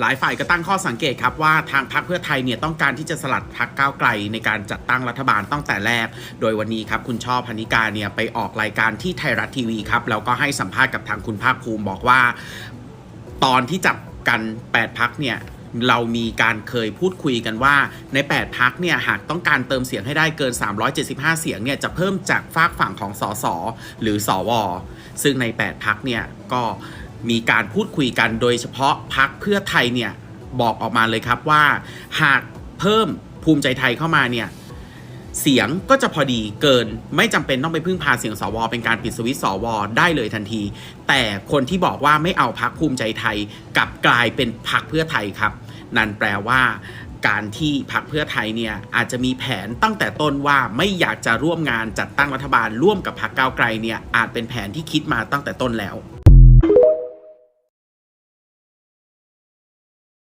หลายฝ่ายก็ตั้งข้อสังเกตครับว่าทางพรรคเพื่อไทยเนี่ยต้องการที่จะสลัดพรรคก้าวไกลในการจัดตั้งรัฐบาลตั้งแต่แรก โดยวันนี้ครับคุณช่อพนิกาเนี่ยไปออกรายการที่ไทยรัฐทีวีครับแล้วก็ให้สัมภาษณ์กับทางคุณภาคภูมิบอกว่า ตอนที่จับกัน 8พักเนี่ยเรามีการเคยพูดคุยกันว่าใน 8 พักเนี่ยหากต้องการเติมเสียงให้ได้เกิน 375 เสียงเนี่ยจะเพิ่มจากฝากฝั่งของสสหรือสวซึ่งใน 8 พักเนี่ยก็ มีการพูดคุยกันโดยเฉพาะพักเพื่อไทยเนี่ยบอกออกมาเลยครับว่าหากเพิ่มภูมิใจไทยเข้ามาเนี่ยเสียงก็จะพอดีเกิน ไม่จำเป็นต้องไปพึ่งพาเสียงสวเป็นการปิดสวิตสวได้เลยทันที แต่คนที่บอกว่าไม่เอาพักภูมิใจไทยกับกลายเป็นพักเพื่อไทยครับ นั่นแปลว่าการที่พักเพื่อไทยเนี่ยอาจจะมีแผนตั้งแต่ต้นว่าไม่อยากจะร่วมงานจัดตั้งรัฐบาลร่วมกับพักก้าวไกลเนี่ยอาจเป็นแผนที่คิดมาตั้งแต่ต้นแล้ว